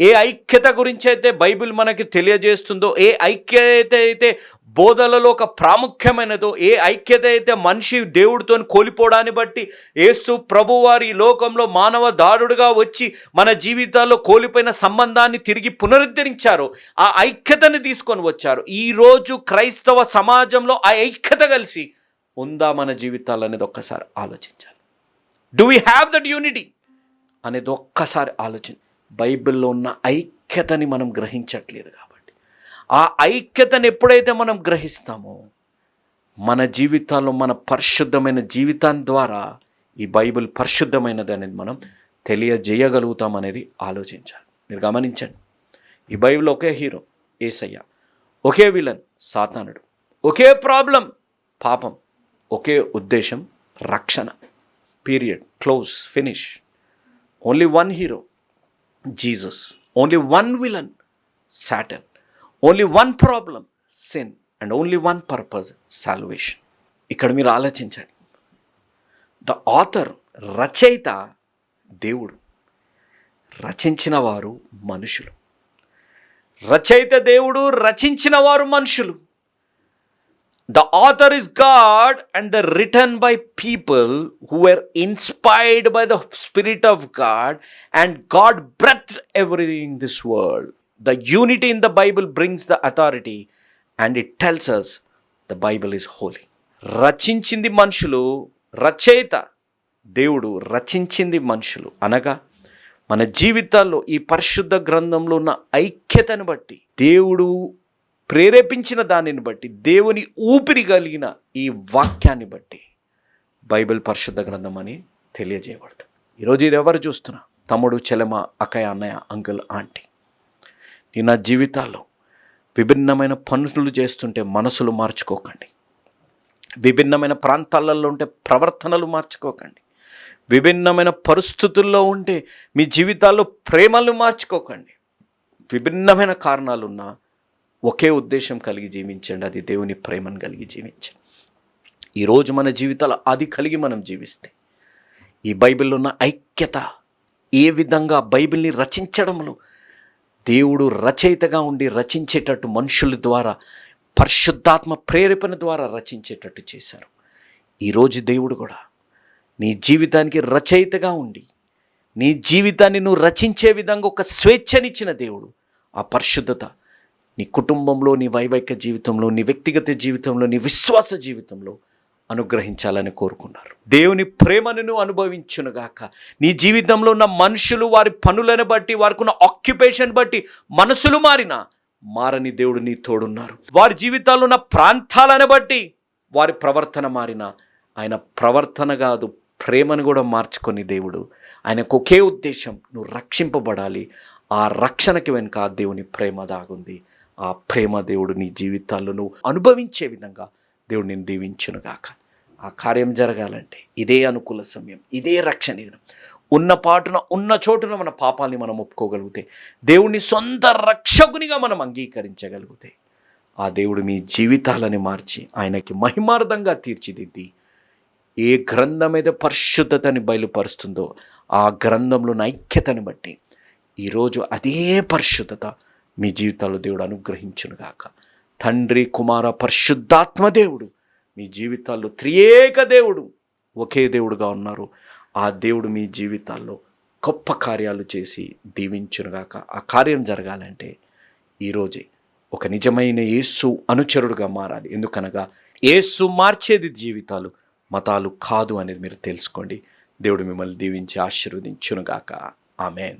ఏ ఐక్యత గురించి అయితే బైబిల్ మనకి తెలియజేస్తుందో ఏ ఐక్యత అయితే బోధలలో ఒక ప్రాముఖ్యమైనదో ఏ ఐక్యత అయితే మనిషి దేవుడితో కోల్పోవడాన్ని బట్టి యేసు ప్రభువారి ఈ లోకంలో మానవ దారుడుగా వచ్చి మన జీవితాల్లో కోల్పోయిన సంబంధాన్ని తిరిగి పునరుద్ధరించారో. ఆ ఐక్యతని తీసుకొని వచ్చారు. ఈరోజు క్రైస్తవ సమాజంలో ఆ ఐక్యత కలిసి ఉందా మన జీవితాలు అనేది ఒక్కసారి ఆలోచించాలి. Do we have that unity అనేది ఒక్కసారి ఆలోచించాలి బైబిల్లో ఉన్న ఐక్యతని మనం గ్రహించట్లేదు కాబట్టి. ఆ ఐక్యతను ఎప్పుడైతే మనం గ్రహిస్తామో మన జీవితాల్లో మన పరిశుద్ధమైన జీవితాన్ని ద్వారా ఈ బైబిల్ పరిశుద్ధమైనది అనేది మనం తెలియజేయగలుగుతాం అనేది ఆలోచించాలి. మీరు గమనించండి. ఈ బైబిల్ ఒకే హీరో ఏసయ్య. ఒకే విలన్ సాతానుడు. ఒకే ప్రాబ్లం పాపం. ఒకే ఉద్దేశం రక్షణ. Period close finish. Only one hero. Jesus. Only one villain Satan only one problem sin and only one purpose salvation ఇక్కడ మీరు ఆలోచించండి. ద ఆథర్ రచయిత దేవుడు. రచించిన వారు మనుషులు. రచయిత దేవుడు రచించిన వారు మనుషులు. The author is God and the written by people who are inspired by the spirit of God and God breath everything this world the unity in the Bible brings the authority and it tells us the Bible is holy రచించింది మనుషులు రచయిత దేవుడు రచించింది మనుషులు. అనగా మన జీవితాల్లో ఈ పరిశుద్ధ గ్రంథంలో ఉన్న ఐక్యతను బట్టి దేవుడు ప్రేరేపించిన దానిని బట్టి దేవుని ఊపిరి కలిగిన ఈ వాక్యాన్ని బట్టి బైబిల్ పరిశుద్ధ గ్రంథం అని తెలియజేయబడుతుంది. ఈరోజు ఇది ఎవరు చూస్తున్నా? తమ్ముడు చెలమ అక్కయ్య అన్నయ్య అంకుల్ ఆంటీ. నీ నా జీవితాల్లో విభిన్నమైన పనులు చేస్తుంటే మనసులు మార్చుకోకండి. విభిన్నమైన ప్రాంతాలలో ఉంటే ప్రవర్తనలు మార్చుకోకండి. విభిన్నమైన పరిస్థితుల్లో ఉంటే మీ జీవితాల్లో ప్రేమలు మార్చుకోకండి. విభిన్నమైన కారణాలున్నా ఒకే ఉద్దేశం కలిగి జీవించండి. అది దేవుని ప్రేమను కలిగి జీవించండి. ఈరోజు మన జీవితాలు అది కలిగి మనం జీవిస్తే ఈ బైబిల్లో ఉన్న ఐక్యత ఏ విధంగా బైబిల్ని రచించడంలో దేవుడు రచయితగా ఉండి రచించేటట్టు మనుషుల ద్వారా పరిశుద్ధాత్మ ప్రేరేపణ ద్వారా రచించేటట్టు చేశారు. ఈరోజు దేవుడు కూడా నీ జీవితానికి రచయితగా ఉండి నీ జీవితాన్ని నువ్వు రచించే విధంగా ఒక స్వేచ్ఛనిచ్చిన దేవుడు ఆ పరిశుద్ధత నీ కుటుంబంలో నీ వైవాహిక జీవితంలో నీ వ్యక్తిగత జీవితంలో నీ విశ్వాస జీవితంలో అనుగ్రహించాలని కోరుకున్నారు. దేవుని ప్రేమను అనుభవించునుగాక నీ జీవితంలో ఉన్న మనుషులు వారి పనులను బట్టి వారికి ఉన్న ఆక్యుపేషన్ బట్టి మనసులు మారినా మారని దేవుడు నీ తోడున్నారు. వారి జీవితాల్లో ఉన్న ప్రాంతాలను బట్టి వారి ప్రవర్తన మారిన ఆయన ప్రవర్తన కాదు ప్రేమను కూడా మార్చుకొని దేవుడు ఆయనకు ఒకే ఉద్దేశం నువ్వు రక్షింపబడాలి. ఆ రక్షణకి వెనుక దేవుని ప్రేమ దాగుంది. ఆ ప్రేమ దేవుడు నీ జీవితాల్లో నువ్వు అనుభవించే విధంగా దేవుడు నేను దీవించునుగాక ఆ కార్యం జరగాలంటే ఇదే అనుకూల సమయం ఇదే రక్షణ దినం. ఉన్న పాటున ఉన్న చోటున మన పాపాలని మనం ఒప్పుకోగలిగితే దేవుని సొంత రక్షకునిగా మనం అంగీకరించగలిగితే ఆ దేవుడు మీ జీవితాలని మార్చి ఆయనకి మహిమార్థంగా తీర్చిదిద్ది. ఏ గ్రంథం అయితే పరిశుద్ధతని బయలుపరుస్తుందో ఆ గ్రంథంలో ఐక్యతని బట్టి ఈరోజు అదే పరిశుద్ధత మీ జీవితాల్లో దేవుడు అనుగ్రహించునుగాక తండ్రి కుమార పరిశుద్ధాత్మ దేవుడు మీ జీవితాల్లో త్రియేక దేవుడు ఒకే దేవుడుగా ఉన్నారు. ఆ దేవుడు మీ జీవితాల్లో గొప్ప కార్యాలు చేసి దీవించునుగాక ఆ కార్యం జరగాలంటే ఈరోజే ఒక నిజమైన యేసు అనుచరుడుగా మారాలి. ఎందుకనగా యేసు మార్చేది జీవితాలు మతాలు కాదు అనేది మీరు తెలుసుకోండి. దేవుడు మిమ్మల్ని దీవించి ఆశీర్వదించునుగాక ఆమెన్.